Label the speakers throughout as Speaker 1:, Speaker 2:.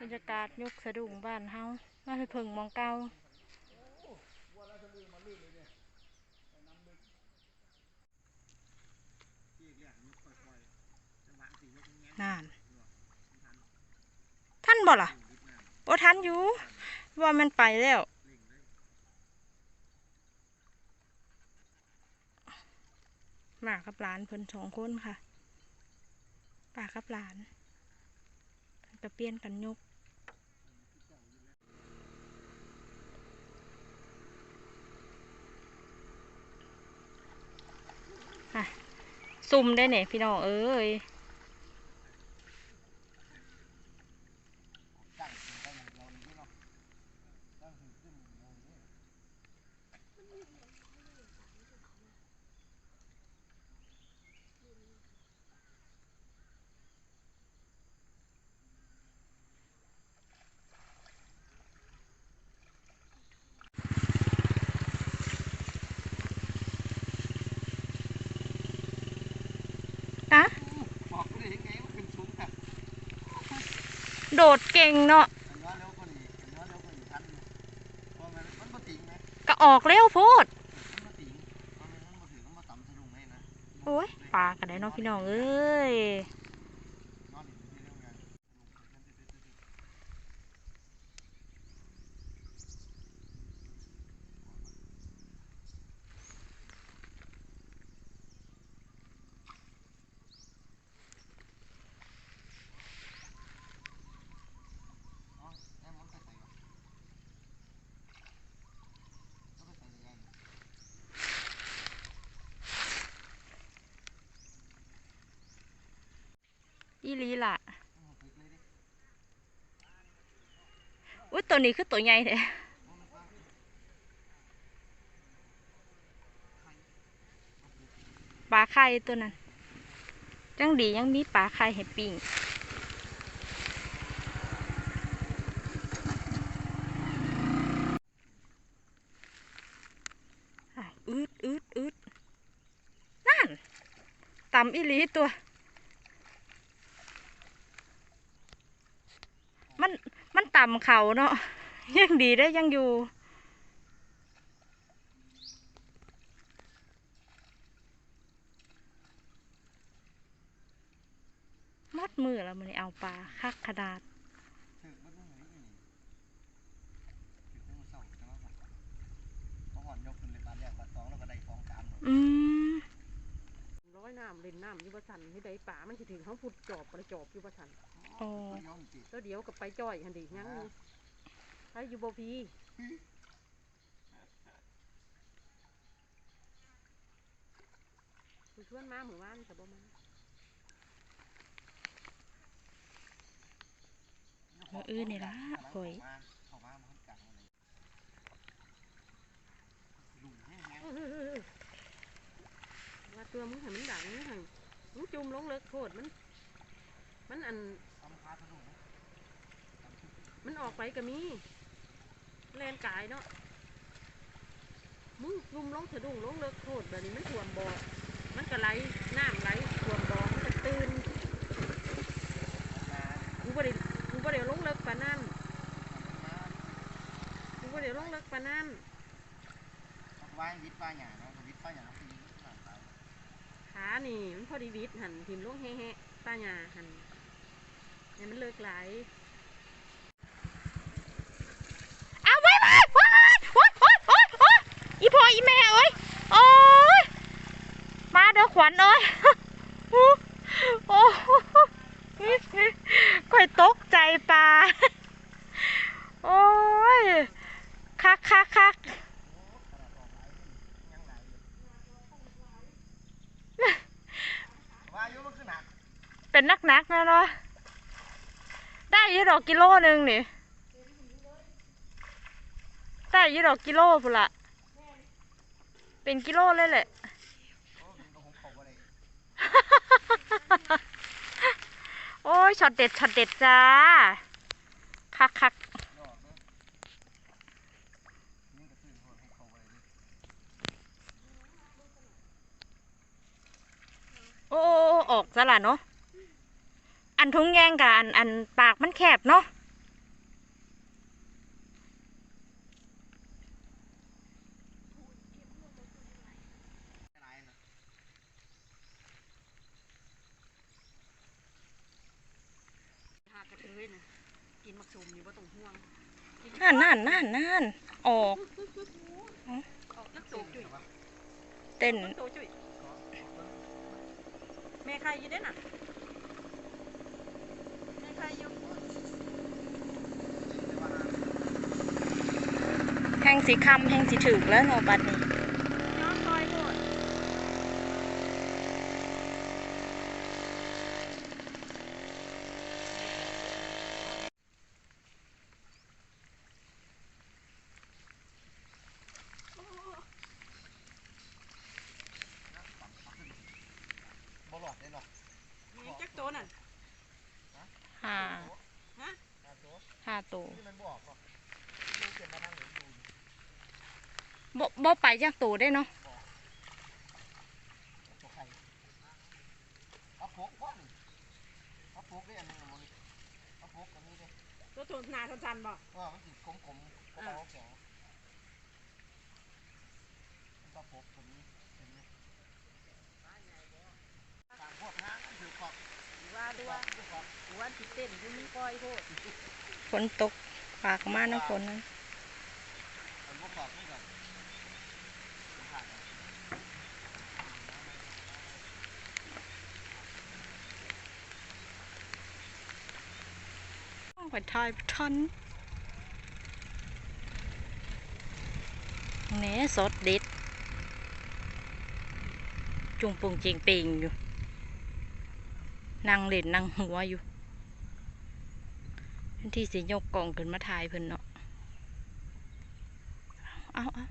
Speaker 1: บรรยากาศยกสะดุ้งบ้านเฮามาไปเพิ่งมองเก่าน่านท่านบ่ล่ะบ่ทันอยู่ ว่ามันไปแล้วมากับหลานเพิ่นสองคนค่ะป้ากับหลาน เปลี่ยนกันยกค่ะซุ่มได้เนี่ยพี่น้องเอ้ยอะ
Speaker 2: บอกกูได้ยังไงว่าขึ้นสูงแต่
Speaker 1: โดดเก่งเนาะ
Speaker 2: อันว่าเร็วกว่านี้อันว่าเร็วกว่านี้ทันอยู่เพราะ
Speaker 1: ออกเร็วโพดโอ้ยปลากันได้เนาะพี่น้องเอ้ย
Speaker 2: นอนอยู่ที่เรื่องงาน อ๋อแม่มันไปใส่ก่อนก็ไปใส่ยังไง
Speaker 1: อีลีล่ะอุ้ยตัวนี้คือตัวใหญ่เลย
Speaker 2: ป่า
Speaker 1: ปลาไข่ตัวนั้น จังดียังมีปลาไข่ให้ปิ้งอ้าวอืดอืดอืดนั่นต่ำอีลีตัว มันมันต่ำเขาเนาะยังดีได้ยังอยู่ มัดมือแล้วมันเอาปลาคักขนาด
Speaker 2: ถึกมันต้องไหนนี่ถึกมันเศร้าจังว่าผมเพราะหอนยกขึ้นเลยบาทแรกบาทสองแล้วก็ได้สองสาม
Speaker 1: อืม
Speaker 3: ร้อยน้ำเล่นน้ำอยู่บ่สันให้ได้ป่ามันสิถึงเขาพุดจอบประจอบอยู่บ่สัน
Speaker 1: โอ้
Speaker 2: ก็ย่อมติ
Speaker 3: แล้วเดี๋ยวก็ไปจ้อยหันดิยังนี่ใครอยู่บ่พีคุณชวนมาหมู่บ้านแต่บ่มา
Speaker 1: มืออื่นนี่ละข่อย
Speaker 2: เข้ามามันกลางเลยลุงแห้ง
Speaker 3: เออว่าตัวมึงให้มันดังมึงให้มึงจุ่มลงเลิกโทษมัน มันอัน
Speaker 2: ๆทำพาสะดุ้งนะ
Speaker 3: มันออกไปก็มีแลนกายเนาะมึงจุ่มลงสะดุ้งลงเลิกโทษแบบนี้มันท่วมบ่อมันก็ไหลน้ำไหลท่วมบ่อมันก็ตื่น
Speaker 2: มา
Speaker 3: กูบ่ได้กูบ่ได้ลงเลิกปานนั้น
Speaker 2: มา
Speaker 3: กูบ่ได้ลงเลิกปานนั้น
Speaker 2: วางวิทย์ป้าหยาเนาะวิทย์ป้าหยาปีนี้ต่างไป
Speaker 3: ขานี่มันพอดีวิดหันทิมลงแฮะๆป้าหญ้าหัน เนี่ยมันเลิกหลาย
Speaker 1: เอาไว้ไว้ไว้โอ๊ยโอ๊ยโอ๊ยโอ๊ยอีพ่ออีแม่เอ้ยโอ้ยมาเด้อขวัญเอ้ยโอ้ค่อยตกใจปลาโอ้ยคักคักคักเป็นนักนักนะเนาะ ยี่ดอกกิโลหนึ่งนี่ได้ยี่ดอกกิโลพุ่นละเป็นกิโลเลยแหละ
Speaker 2: โอ้มันก็คงเขาบ่ได้
Speaker 1: โอ้ยช็อตเด็ดช็อตเด็ดจ้า คักคักโอ้โอ้โอ้ออกซะละเนาะ อันทุ่งแยงกับอันอันปากมันแคบเนาะ
Speaker 2: หลายนะ
Speaker 3: หากระเทยนะกินมักซุมนี่บ่ต้องห่วง
Speaker 1: นั่นนั่นนั่นนั่นออก
Speaker 3: ออกนักโตจุ้ย
Speaker 1: เต้น
Speaker 3: นักโตจุ้ยแม่ใครอยู่เด้น่ะ แม่ใครอยู่
Speaker 1: แห่งสีคำแห่งสีถึกแล้วเนาะบัดนี้
Speaker 3: ย้อนซอยโพด
Speaker 2: บ่หลอดได้หรอก
Speaker 3: แม่จักโตนั่น
Speaker 1: ห้า
Speaker 3: ฮะ
Speaker 2: ตาตัว
Speaker 1: ห้าตัว
Speaker 2: ที่มันบอกหรอกดูเปลี่ยนมาทางไหนดู
Speaker 1: บ่บ่ไปจากตัวได้เนาะ
Speaker 2: ตัวใครเอาโพกพ่อนี่เอาโพกได้อันหนึงมันเอาโพกกันนี้ดิ
Speaker 3: ตัวโตหนาสั้นๆบ่
Speaker 2: ว่ามันสิกลมๆกลมเอาแข็งมันก็โพกตัวนี้ตัวนี้ตามพวกห้างถือขอบ
Speaker 3: ว่าตัว
Speaker 2: ถือขอบ
Speaker 1: ฝนตกปากมากน้ำฝนนั้น
Speaker 2: ไปถ่าน
Speaker 1: ไทยทันแหนสดเด็ดจุงปุงเจีงเปงอยู่ นั่งเล่นนั่งหัวอยู่ทันที่สิยกกล่องขึ้นมาถ่ายเพิ่นเนาะเอาเอา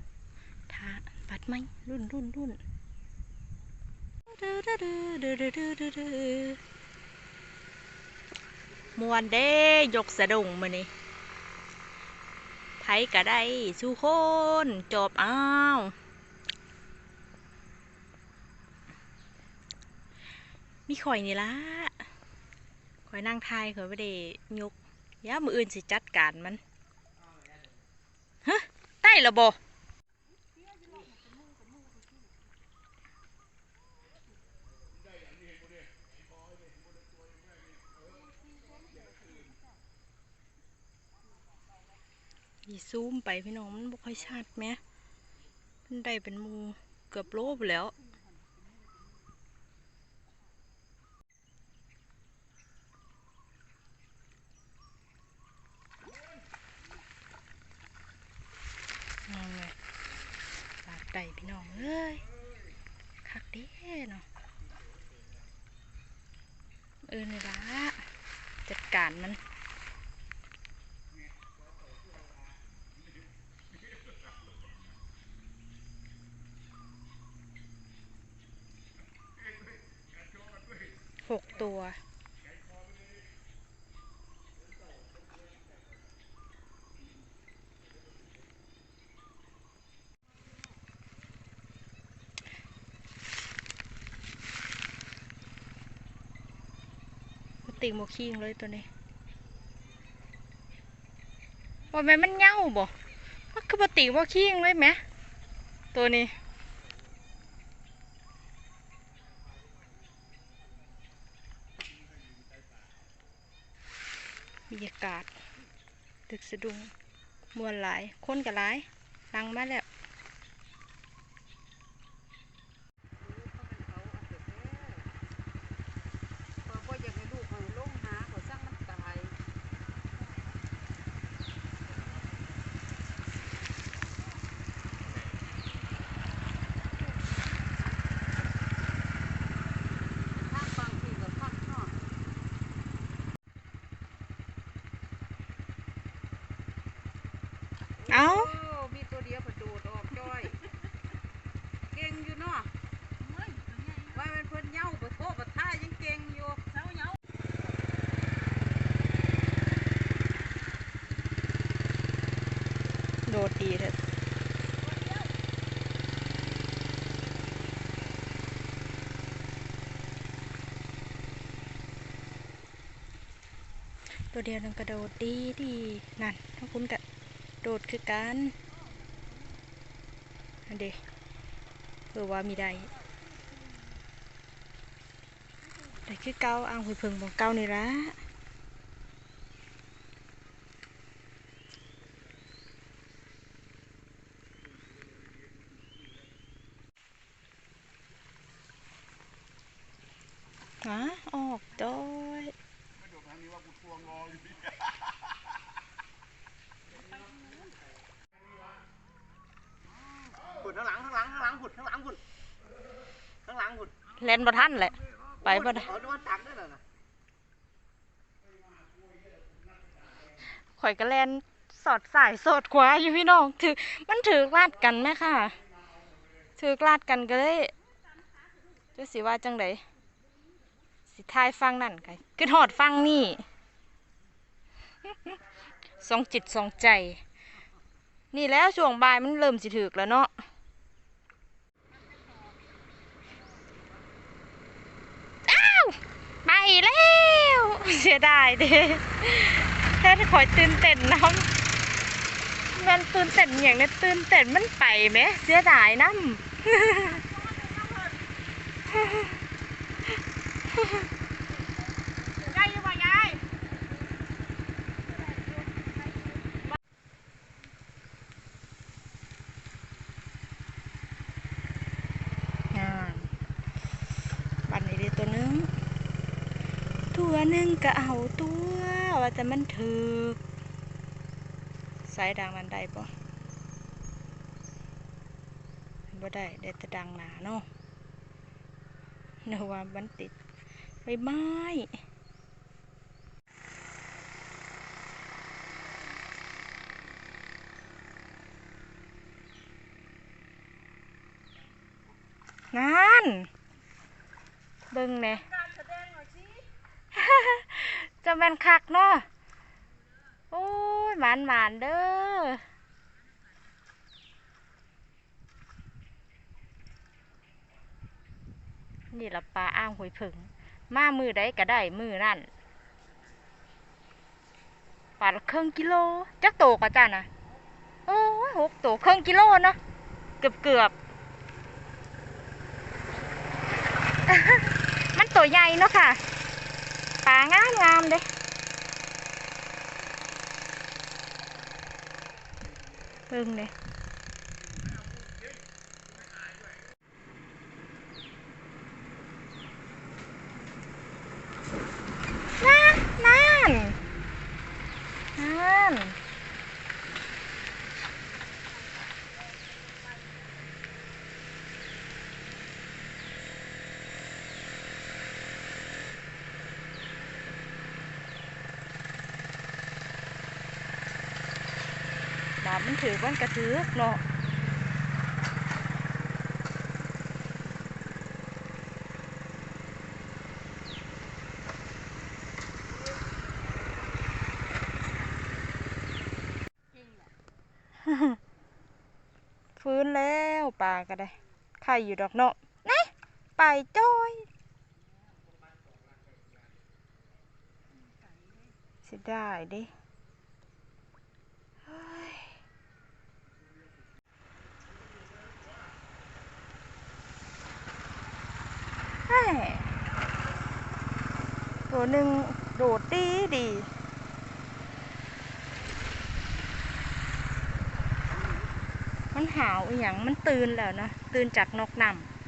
Speaker 1: ทาปัดไหมรุ่นรุ่นรุ่นมวนเด้ยกสะดุงมานี่ไผก็ได้สู้คนจบอ้าวมีข่อยนี่ละ อยนั่งทายข่อยไม่ได้ยกยามืออื่นสิจัดการมันฮะได้และบ่อีซูมไปพี่น้องมันบ่ค่อยชัดแหมมันได้เป็นมูเกือบโลไปแล้ว นั่นไงปาดไก่พี่ น้องเอ้ยคักเด้เนาะเออนี่ละจัดการมันหกตัว ติงโมคิงเลยตัวนี้ว่าแม่มันเหย้าบ่มันคือปติงโมคิงเลยแหมตัวนี้บรรยากาศตึกสะดุงมวนหลาย คนกับหลายลังมาแล้ว
Speaker 3: พอบ่อยากให้ลูกเอาลงหาเขาสร้างมันตายทางบางทีก็พักเนาะ
Speaker 1: เอ้า
Speaker 3: โมีตัว เดียวผดโดดออกจ้อย เก่งอยู่เนาะว่าเป็นเพิ่อนเหย้าปะโทษปะท่ายังเก่งอยู่เจ้าเหย้า
Speaker 1: โดดดีเถอะตัวเดียวนั่นกระโดดดีดีนั่นทั้งคุณกะโดดคือกัน อันเดเพื่อว่ามีได้ได้คือเก้าอ่างหุยเพิงของเก้านี่ละฮะออกดอย
Speaker 2: หุ่นข้างหลังข้าง หลังข้างหลังหุ่นข้างหลังหุ่นข้างหลังหุ่น
Speaker 1: เล่นบ่ทันแหละ ไปบ่ได้
Speaker 2: เอาดูว่าตักได้เลยนะ
Speaker 1: ข่อยก็แลนสอดสายสอดขวาอยู่พี่น้อง ถือมันถือลาดกันไหมค่ะ ถือลาดกันก็เลยจะสิว่าจังไดสิทายฟังนั่นกันคือหอดฟังนี่ สองจิตสองใจ นี่แล้วช่วงบ่ายมันเริ่มสิถึกแล้วเนาะอ้าว ไปแล้ว เสียดายเด้แค่คอยตื่นเต้นน้ำมันตื่นเต้นอย่างนี้ตื่นเต้นมันไปไหมเสียดายน้ำ
Speaker 3: ยายอยู่บ่ยาย
Speaker 1: งานบันนี้ได้ตัวหนึง ตัวหนึงก็เอาตัว ว่าแต่มันถึกสายดังมันได้ปะบ่ได้ได้แต่ดังหนาเนาะเนื้อว่ามันติดใบไม้งานเบิ่งแหน่
Speaker 3: การแสดงหน่อยสิ
Speaker 1: จะแม่นคักเนาะโอ้ยหมานหมานเด้อนี่ละปลาอ้างหวยผึ่งมามือใดก็ได้มือนั่นปลาละครึ่งกิโลจักโตกว่าจ้านะโอ้ยหกโตครึ่งกิโลเนาะเกือบเกือบมันตัวใหญ่เนาะค่ะ ปลางามงามๆเด้เบิ่งเด้นั่นนั่นนั่น ดาบมันถือบ้านกระถือเนาะฟื้นแล้วปลาก็ได้ไข่อยู่ดอกเนาะนะไปจ้อยเสียดายเดิเฮ้ยเฮ้ย ตัวหนึ่งโดดดีดีมันหาวอย่างมันตื่นแล้วนะ ตื่นจากนกนำ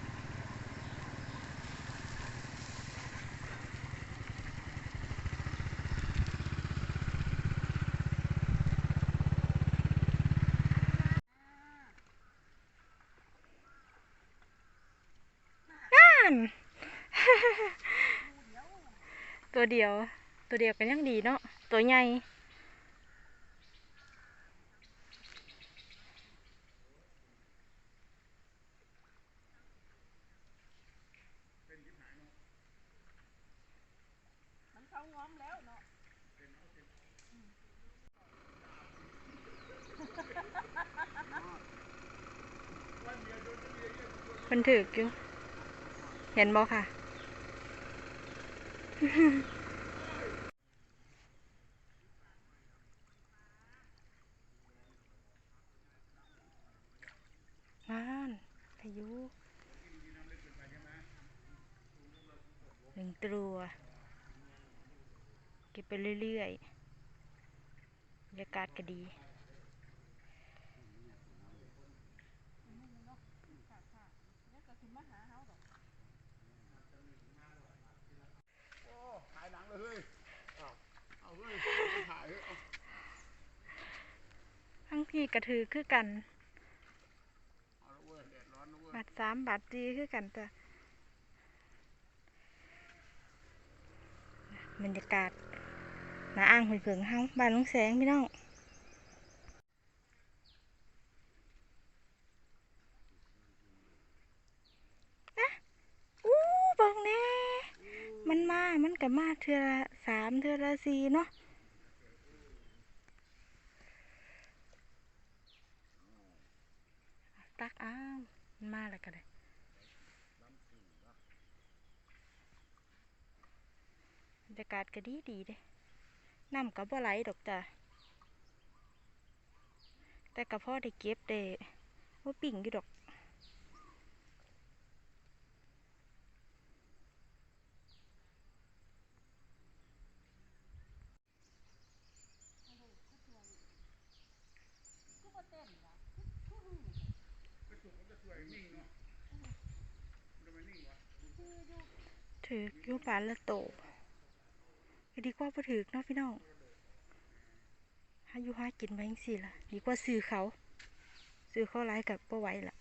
Speaker 1: นั่น ตัวเดียว ตัวเดียวกันยังดีเนาะ ตัวใหญ่
Speaker 3: มันเขาง้อมแล้วเนาะ
Speaker 1: นั่นพายุหนึ่งตัว เก็บไปเรื่อยๆบรรยากาศก็ดี
Speaker 2: เลยเฮ้ยเอาเอาเฮ้ยถ่าย
Speaker 1: ทั้งพี่กระถือคือกัน
Speaker 2: เอาดดร้อนนะเว้ย
Speaker 1: บาทสามบาทจีคือกันจ้ะบรรยากาศหนาอ่างหุ่นเผิงเฮาบ้านลุงแสงพี่น้องอะอู้เบังแน่ มันมา มันก็มาเทือละสามเทือละสี่เนาะตักอ้าวมันมาแล้วก็ได้บรรยากาศก็ดีดีเด้น้ำก็บ่ไหลดอกจ้ะแต่ก็พอได้เก็บได้ว่าปิ่งอยู่ดอก ถือกอยู่ปานละโตดีกว่าบ่ถือกเนาะพี่น้องหาอยู่หากินไปยังสี่ล่ะ ดีกว่าซื้อเขา ซื้อเขาไล่กับบ่ไหวล่ะ